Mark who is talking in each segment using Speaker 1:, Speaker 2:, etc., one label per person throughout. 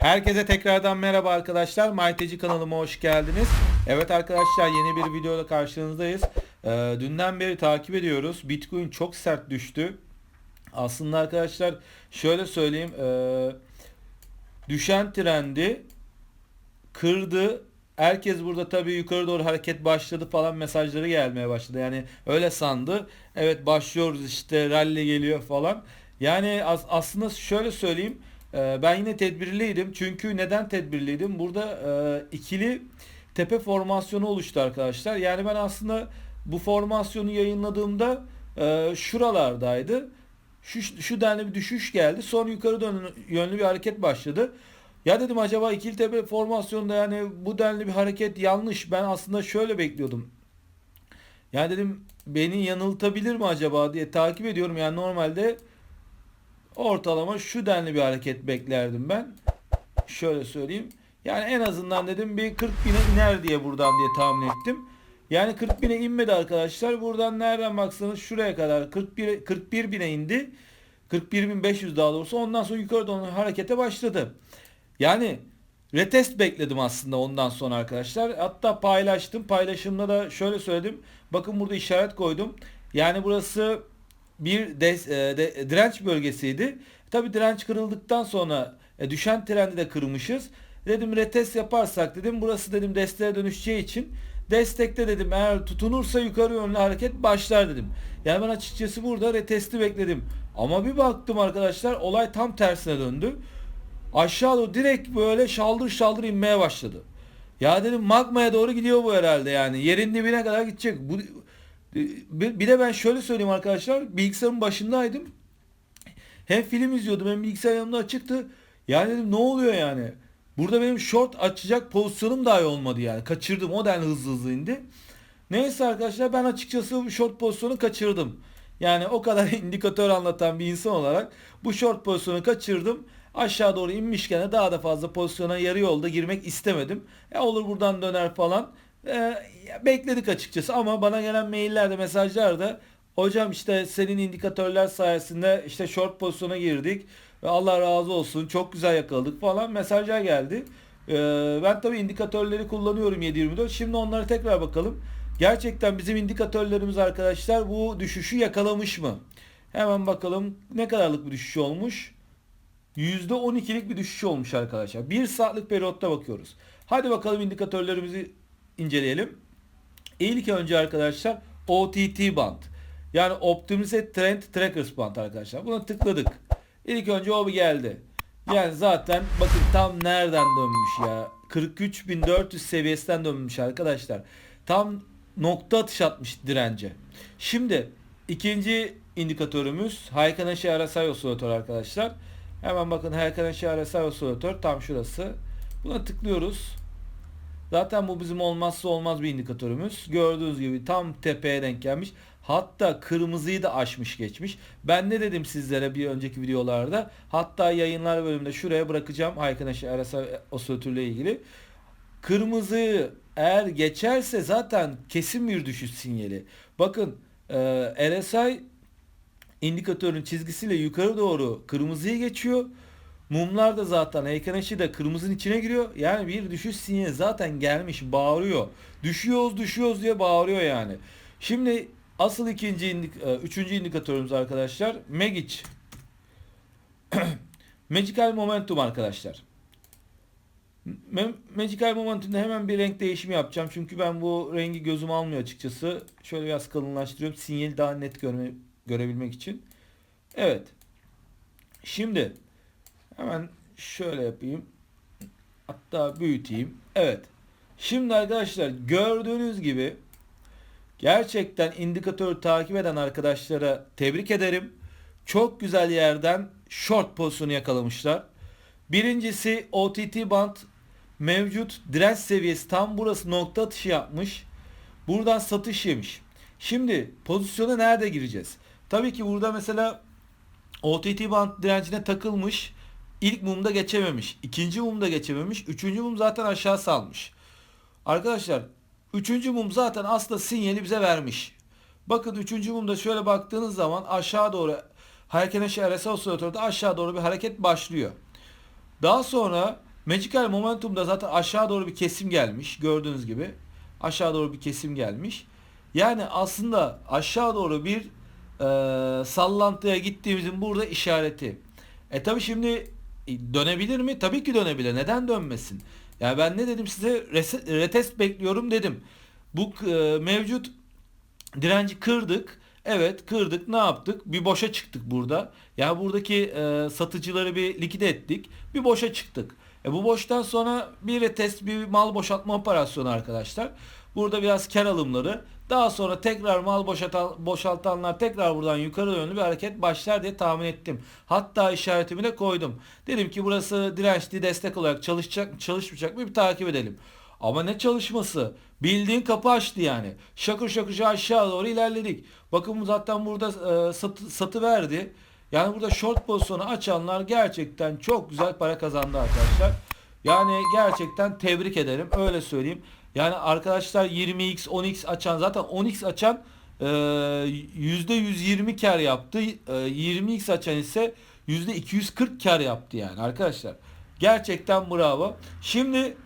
Speaker 1: Herkese tekrardan merhaba arkadaşlar. Mayteci kanalıma hoş geldiniz. Evet arkadaşlar yeni bir videoda karşınızdayız. Ee, dünden beri takip ediyoruz. Bitcoin çok sert düştü. Aslında arkadaşlar şöyle söyleyeyim. ee, düşen trendi kırdı. Herkes burada tabii yukarı doğru hareket başladı falan mesajları gelmeye başladı. Yani öyle sandı. Evet başlıyoruz işte rally geliyor falan. Yani as- aslında şöyle söyleyeyim. Ee, Ben yine tedbirliydim. Çünkü neden tedbirliydim? Burada e, ikili tepe formasyonu oluştu arkadaşlar. Yani ben aslında bu formasyonu yayınladığımda e, şuralardaydı. Şu, şu denli bir düşüş geldi. Sonra yukarı dön- yönlü bir hareket başladı. Ya dedim acaba ikili tepe formasyonda yani bu denli bir hareket yanlış. Ben aslında şöyle bekliyordum. Yani dedim beni yanıltabilir mi acaba diye takip ediyorum. Yani normalde ortalama şu denli bir hareket beklerdim ben. Şöyle söyleyeyim. Yani en azından dedim bir 40 bine iner diye buradan diye tahmin ettim. Yani 40 bine inmedi arkadaşlar. Buradan nereden baksanız şuraya kadar 41, 41 bine indi. 41.500 daha doğrusu. Ondan sonra yukarı doğru harekete başladı. Yani retest bekledim aslında ondan sonra arkadaşlar. Hatta paylaştım. Paylaşımda da şöyle söyledim. Bakın burada işaret koydum. Yani burası bir des- e, de- direnç bölgesiydi. Tabi direnç kırıldıktan sonra e, düşen trendi de kırmışız. Dedim retest yaparsak dedim burası dedim desteğe dönüşeceği için destekte dedim eğer tutunursa yukarı yönlü hareket başlar dedim. Yani ben açıkçası burada retesti bekledim. Ama bir baktım arkadaşlar olay tam tersine döndü. Aşağı doğru direkt böyle şaldır şaldır inmeye başladı. Ya dedim magmaya doğru gidiyor bu herhalde yani. Yerin dibine kadar gidecek. Bu bir bir de ben şöyle söyleyeyim arkadaşlar. Bilgisayarın başındaydım. Hem film izliyordum hem bilgisayar yanımda açıktı. Yani dedim ne oluyor yani? Burada benim short açacak pozisyonum dahi olmadı yani. Kaçırdım. O denli hızlı hızlı indi. Neyse arkadaşlar ben açıkçası short pozisyonu kaçırdım. Yani o kadar indikatör anlatan bir insan olarak bu short pozisyonu kaçırdım. Aşağı doğru inmişken de daha da fazla pozisyona yarı yolda girmek istemedim. Ya olur buradan döner falan. Ee, bekledik açıkçası ama bana gelen maillerde mesajlarda hocam işte senin indikatörler sayesinde işte short pozisyona girdik ve Allah razı olsun çok güzel yakaladık falan mesajlar geldi. Ee, ben tabii indikatörleri kullanıyorum 7/24. Şimdi onlara tekrar bakalım. Gerçekten bizim indikatörlerimiz arkadaşlar bu düşüşü yakalamış mı? Hemen bakalım ne kadarlık bir düşüş olmuş? %12'lik bir düşüş olmuş arkadaşlar. 1 saatlik periyotta bakıyoruz. Hadi bakalım indikatörlerimizi inceleyelim. İlk önce arkadaşlar OTT band. Yani Optimize Trend Trackers band arkadaşlar. Buna tıkladık. İlk önce o bir geldi. Yani zaten bakın tam nereden dönmüş ya. 43.400 seviyesinden dönmüş arkadaşlar. Tam nokta atış atmış dirence. Şimdi ikinci indikatörümüz Haykanashi RSI osilatör arkadaşlar. Hemen bakın Haykanashi RSI osilatör tam şurası. Buna tıklıyoruz. Zaten bu bizim olmazsa olmaz bir indikatörümüz. Gördüğünüz gibi tam tepeye denk gelmiş. Hatta kırmızıyı da aşmış geçmiş. Ben ne dedim sizlere bir önceki videolarda? Hatta yayınlar bölümünde şuraya bırakacağım Haykanashi RSI osilatörle ilgili. Kırmızı eğer geçerse zaten kesin bir düşüş sinyali. Bakın e, RSI indikatörün çizgisiyle yukarı doğru kırmızıyı geçiyor. Mumlar da zaten Eykaneşi de kırmızının içine giriyor. Yani bir düşüş sinyali zaten gelmiş bağırıyor. Düşüyoruz düşüyoruz diye bağırıyor yani. Şimdi asıl ikinci indik e, üçüncü indikatörümüz arkadaşlar Magic. Magical Momentum arkadaşlar. Magical Momentum'da hemen bir renk değişimi yapacağım. Çünkü ben bu rengi gözüm almıyor açıkçası. Şöyle biraz kalınlaştırıyorum. Sinyali daha net görme, görebilmek için. Evet. Şimdi hemen şöyle yapayım. Hatta büyüteyim. Evet. Şimdi arkadaşlar gördüğünüz gibi gerçekten indikatörü takip eden arkadaşlara tebrik ederim. Çok güzel yerden short pozisyonu yakalamışlar. Birincisi OTT band mevcut direnç seviyesi tam burası nokta atışı yapmış. Buradan satış yemiş. Şimdi pozisyona nerede gireceğiz? Tabii ki burada mesela OTT band direncine takılmış. İlk mumda geçememiş. ikinci mumda geçememiş. Üçüncü mum zaten aşağı salmış. Arkadaşlar üçüncü mum zaten aslında sinyali bize vermiş. Bakın üçüncü mumda şöyle baktığınız zaman aşağı doğru Haykeneşi RSI osilatörde aşağı doğru bir hareket başlıyor. Daha sonra Magical Momentum'da zaten aşağı doğru bir kesim gelmiş. Gördüğünüz gibi. Aşağı doğru bir kesim gelmiş. Yani aslında aşağı doğru bir e, sallantıya gittiğimizin burada işareti. E tabi şimdi dönebilir mi? Tabii ki dönebilir. Neden dönmesin? Yani ben ne dedim size? Retest bekliyorum dedim. Bu e, mevcut direnci kırdık. Evet kırdık. Ne yaptık? Bir boşa çıktık burada. Yani buradaki e, satıcıları bir likide ettik. Bir boşa çıktık. E, bu boştan sonra bir retest, bir mal boşaltma operasyonu arkadaşlar. Burada biraz kar alımları. Daha sonra tekrar mal boşaltan, boşaltanlar tekrar buradan yukarı yönlü bir hareket başlar diye tahmin ettim. Hatta işaretimi de koydum. Dedim ki burası dirençli destek olarak çalışacak çalışmayacak mı bir takip edelim. Ama ne çalışması? Bildiğin kapı açtı yani. Şakır şakır aşağı doğru ilerledik. Bakın zaten burada e, satı, satı verdi. Yani burada short pozisyonu açanlar gerçekten çok güzel para kazandı arkadaşlar. Yani gerçekten tebrik ederim. Öyle söyleyeyim. Yani arkadaşlar 20x 10x açan zaten 10x açan e, %120 kar yaptı. E, 20x açan ise %240 kar yaptı yani arkadaşlar. Gerçekten bravo. Şimdi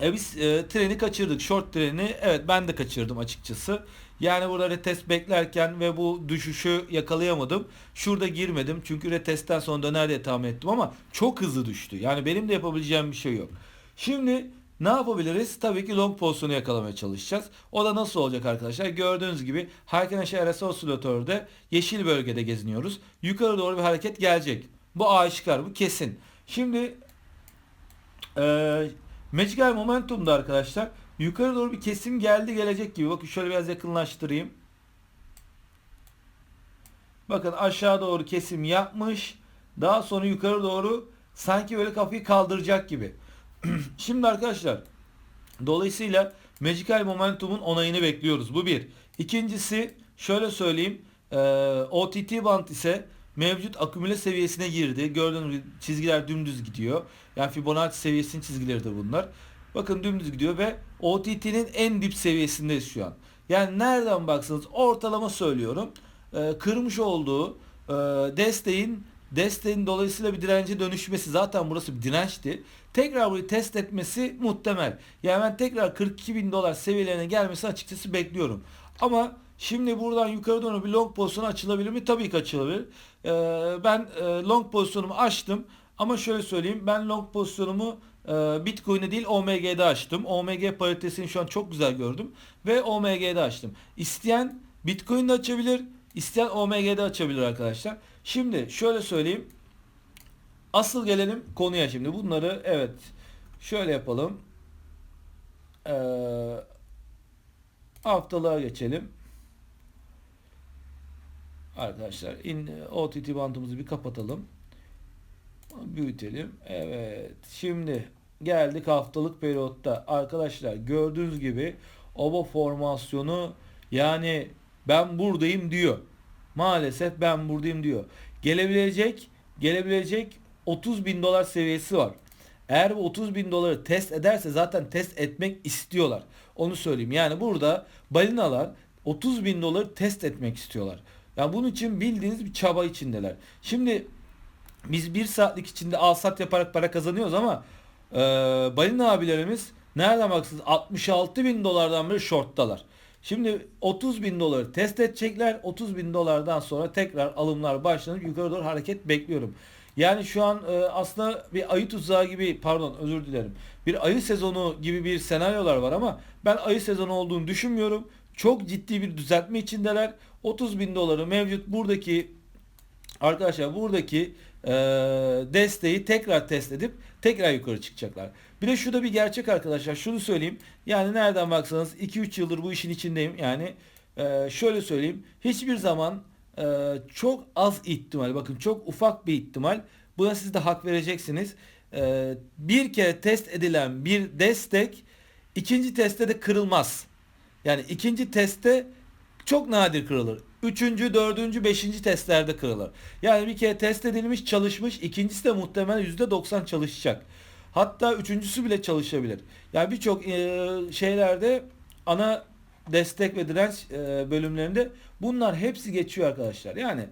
Speaker 1: e biz e, treni kaçırdık. Short treni. Evet ben de kaçırdım açıkçası. Yani burada retest beklerken ve bu düşüşü yakalayamadım. Şurada girmedim. Çünkü retestten sonra döner diye tahmin ettim ama çok hızlı düştü. Yani benim de yapabileceğim bir şey yok. Şimdi ne yapabiliriz? Tabii ki long pozisyonu yakalamaya çalışacağız. O da nasıl olacak arkadaşlar? Gördüğünüz gibi Harken aşağı RSI osilatörde yeşil bölgede geziniyoruz. Yukarı doğru bir hareket gelecek. Bu aşikar, bu kesin. Şimdi eee Magical Momentum'da arkadaşlar yukarı doğru bir kesim geldi gelecek gibi. Bakın şöyle biraz yakınlaştırayım. Bakın aşağı doğru kesim yapmış. Daha sonra yukarı doğru sanki böyle kafayı kaldıracak gibi. Şimdi arkadaşlar dolayısıyla Magical Momentum'un onayını bekliyoruz. Bu bir. İkincisi şöyle söyleyeyim. E, OTT band ise mevcut akümüle seviyesine girdi. Gördüğünüz gibi çizgiler dümdüz gidiyor. Yani Fibonacci seviyesinin çizgileridir bunlar. Bakın dümdüz gidiyor ve OTT'nin en dip seviyesindeyiz şu an. Yani nereden baksanız ortalama söylüyorum. E, kırmış olduğu e, desteğin desteğin dolayısıyla bir dirence dönüşmesi zaten burası bir dirençti. Tekrar burayı test etmesi muhtemel. Yani ben tekrar 42 bin dolar seviyelerine gelmesi açıkçası bekliyorum. Ama şimdi buradan yukarı doğru bir long pozisyonu açılabilir mi? Tabii ki açılabilir. Ee, ben e, long pozisyonumu açtım. Ama şöyle söyleyeyim ben long pozisyonumu Bitcoin'e değil OMG'de açtım. OMG paritesini şu an çok güzel gördüm. Ve OMG'de açtım. İsteyen Bitcoin'de açabilir. isteyen OMG'de açabilir arkadaşlar. Şimdi şöyle söyleyeyim. Asıl gelelim konuya şimdi. Bunları evet şöyle yapalım. Ee, haftalığa geçelim. Arkadaşlar in, OTT bantımızı bir kapatalım. Büyütelim. Evet. Şimdi geldik haftalık periyotta. Arkadaşlar gördüğünüz gibi oba formasyonu yani ben buradayım diyor. Maalesef ben buradayım diyor. Gelebilecek gelebilecek 30 bin dolar seviyesi var. Eğer bu 30 bin doları test ederse zaten test etmek istiyorlar. Onu söyleyeyim. Yani burada balinalar 30 bin doları test etmek istiyorlar. Yani bunun için bildiğiniz bir çaba içindeler. Şimdi biz bir saatlik içinde al sat yaparak para kazanıyoruz ama e, balina abilerimiz nereden baksanız 66 bin dolardan beri shorttalar. Şimdi 30 bin doları test edecekler. 30 bin dolardan sonra tekrar alımlar başlanıp yukarı doğru hareket bekliyorum. Yani şu an e, aslında bir ayı tuzağı gibi pardon özür dilerim. Bir ayı sezonu gibi bir senaryolar var ama ben ayı sezonu olduğunu düşünmüyorum. Çok ciddi bir düzeltme içindeler. 30 bin doları mevcut buradaki arkadaşlar buradaki e, desteği tekrar test edip tekrar yukarı çıkacaklar. Bir de şurada bir gerçek arkadaşlar. Şunu söyleyeyim. Yani nereden baksanız 2-3 yıldır bu işin içindeyim. Yani e, şöyle söyleyeyim. Hiçbir zaman e, çok az ihtimal bakın çok ufak bir ihtimal buna siz de hak vereceksiniz. E, bir kere test edilen bir destek ikinci testte de kırılmaz. Yani ikinci testte çok nadir kırılır. Üçüncü, dördüncü, beşinci testlerde kırılır. Yani bir kere test edilmiş, çalışmış. ikincisi de muhtemelen yüzde doksan çalışacak. Hatta üçüncüsü bile çalışabilir. Yani birçok e, şeylerde ana destek ve direnç e, bölümlerinde bunlar hepsi geçiyor arkadaşlar. Yani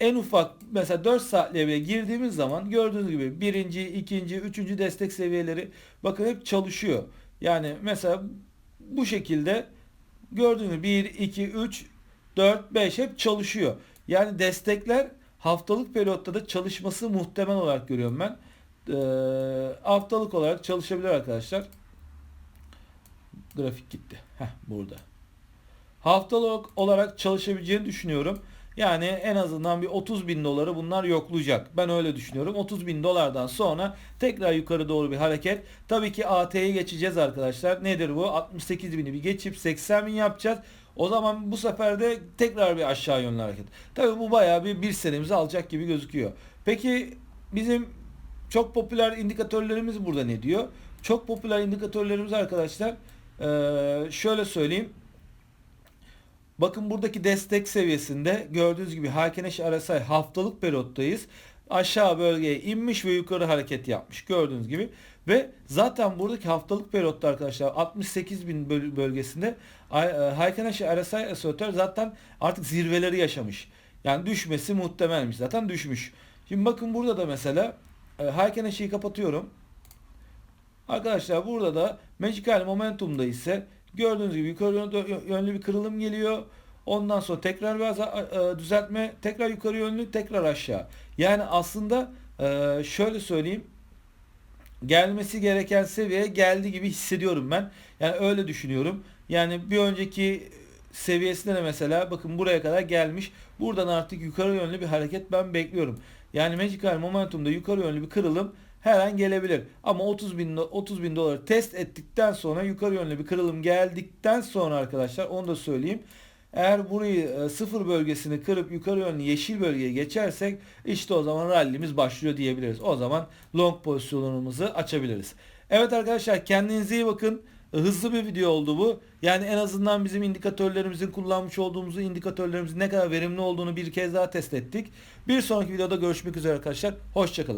Speaker 1: en ufak mesela 4 saat levyeye girdiğimiz zaman gördüğünüz gibi birinci, ikinci, üçüncü destek seviyeleri bakın hep çalışıyor. Yani mesela bu şekilde gördüğünüz gibi 1, 2, 3, 4, 5 hep çalışıyor. Yani destekler haftalık periyotta da çalışması muhtemel olarak görüyorum ben. Ee, haftalık olarak çalışabilir arkadaşlar. Grafik gitti. Heh, burada. Haftalık olarak çalışabileceğini düşünüyorum. Yani en azından bir 30 bin doları bunlar yoklayacak. Ben öyle düşünüyorum. 30 bin dolardan sonra tekrar yukarı doğru bir hareket. Tabii ki AT'ye geçeceğiz arkadaşlar. Nedir bu? 68 bini bir geçip 80 bin yapacağız. O zaman bu sefer de tekrar bir aşağı yönlü hareket. Tabii bu bayağı bir bir senemizi alacak gibi gözüküyor. Peki bizim çok popüler indikatörlerimiz burada ne diyor? Çok popüler indikatörlerimiz arkadaşlar şöyle söyleyeyim. Bakın buradaki destek seviyesinde gördüğünüz gibi Hakeneş RSI haftalık periyottayız. Aşağı bölgeye inmiş ve yukarı hareket yapmış gördüğünüz gibi. Ve zaten buradaki haftalık periyotta arkadaşlar 68 bin böl- bölgesinde Hakeneş RSI esotör zaten artık zirveleri yaşamış. Yani düşmesi muhtemelmiş zaten düşmüş. Şimdi bakın burada da mesela e, Hakeneş'i kapatıyorum. Arkadaşlar burada da Magical Momentum'da ise gördüğünüz gibi yukarı yönlü- bir kırılım geliyor. Ondan sonra tekrar biraz e, düzeltme, tekrar yukarı yönlü, tekrar aşağı. Yani aslında e, şöyle söyleyeyim. Gelmesi gereken seviyeye geldi gibi hissediyorum ben. Yani öyle düşünüyorum. Yani bir önceki seviyesinde de mesela bakın buraya kadar gelmiş. Buradan artık yukarı yönlü bir hareket ben bekliyorum. Yani Magical Momentum'da yukarı yönlü bir kırılım her an gelebilir. Ama 30 bin, 30 bin doları test ettikten sonra yukarı yönlü bir kırılım geldikten sonra arkadaşlar onu da söyleyeyim. Eğer burayı e, sıfır bölgesini kırıp yukarı yönlü yeşil bölgeye geçersek işte o zaman rallimiz başlıyor diyebiliriz. O zaman long pozisyonumuzu açabiliriz. Evet arkadaşlar kendinize iyi bakın. Hızlı bir video oldu bu. Yani en azından bizim indikatörlerimizin kullanmış olduğumuz indikatörlerimizin ne kadar verimli olduğunu bir kez daha test ettik. Bir sonraki videoda görüşmek üzere arkadaşlar. Hoşçakalın.